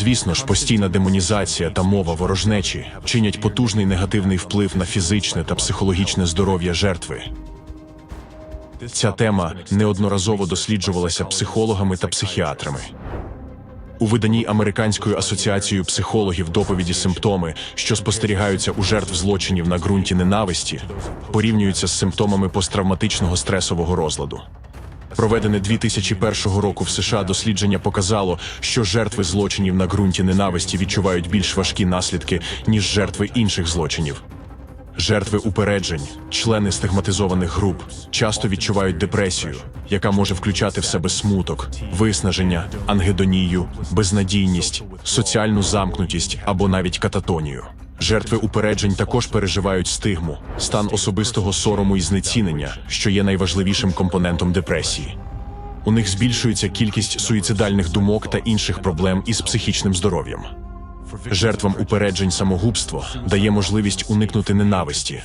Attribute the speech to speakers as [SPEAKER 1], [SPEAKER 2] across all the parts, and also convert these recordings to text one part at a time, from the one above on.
[SPEAKER 1] Звісно ж, постійна демонізація та мова ворожнечі чинять потужний негативний вплив на фізичне та психологічне здоров'я жертви. Ця тема неодноразово досліджувалася психологами та психіатрами. У виданні Американською асоціацією психологів доповіді симптоми, що спостерігаються у жертв злочинів на ґрунті ненависті, порівнюються з симптомами посттравматичного стресового розладу. Проведене 2001 року в США дослідження показало, що жертви злочинів на ґрунті ненависті відчувають більш важкі наслідки, ніж жертви інших злочинів. Жертви упереджень, члени стигматизованих груп, часто відчувають депресію, яка може включати в себе смуток, виснаження, ангедонію, безнадійність, соціальну замкнутість або навіть кататонію. Жертви упереджень також переживають стигму, стан особистого сорому і знецінення, що є найважливішим компонентом депресії. У них збільшується кількість суїцидальних думок та інших проблем із психічним здоров'ям. Жертвам упереджень самогубство дає можливість уникнути ненависті,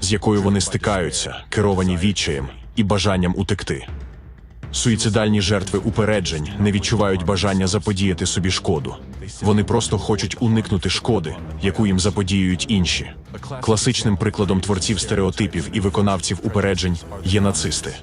[SPEAKER 1] з якою вони стикаються, керовані відчаєм і бажанням утекти. Суїцидальні жертви упереджень не відчувають бажання заподіяти собі шкоду. Вони просто хочуть уникнути шкоди, яку їм заподіюють інші. Класичним прикладом творців стереотипів і виконавців упереджень є нацисти.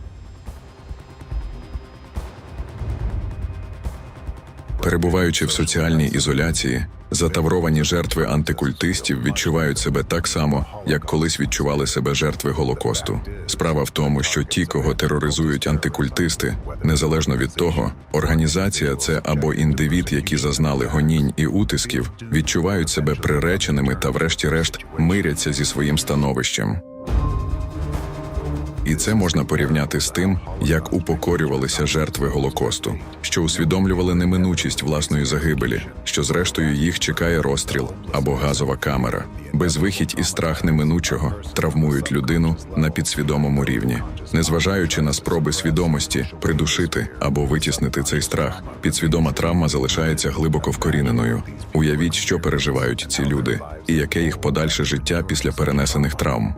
[SPEAKER 2] Перебуваючи в соціальній ізоляції, затавровані жертви антикультистів відчувають себе так само, як колись відчували себе жертви Голокосту. Справа в тому, що ті, кого тероризують антикультисти, незалежно від того, організація це або індивід, які зазнали гонінь і утисків, відчувають себе приреченими та, врешті-решт, миряться зі своїм становищем. І це можна порівняти з тим, як упокорювалися жертви Голокосту, що усвідомлювали неминучість власної загибелі, що зрештою їх чекає розстріл або газова камера. Безвихідь і страх неминучого травмують людину на підсвідомому рівні, незважаючи на спроби свідомості придушити або витіснити цей страх. Підсвідома травма залишається глибоко вкоріненою. Уявіть, що переживають ці люди, і яке їх подальше життя після перенесених травм.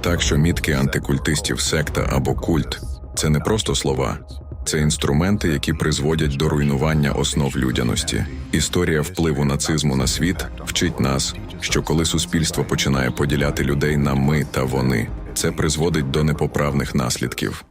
[SPEAKER 2] Так що мітки антикультистів, секта або культ це не просто слова, це інструменти, які призводять до руйнування основ людяності. Історія впливу нацизму на світ вчить нас, що коли суспільство починає поділяти людей на ми та вони, це призводить до непоправних наслідків.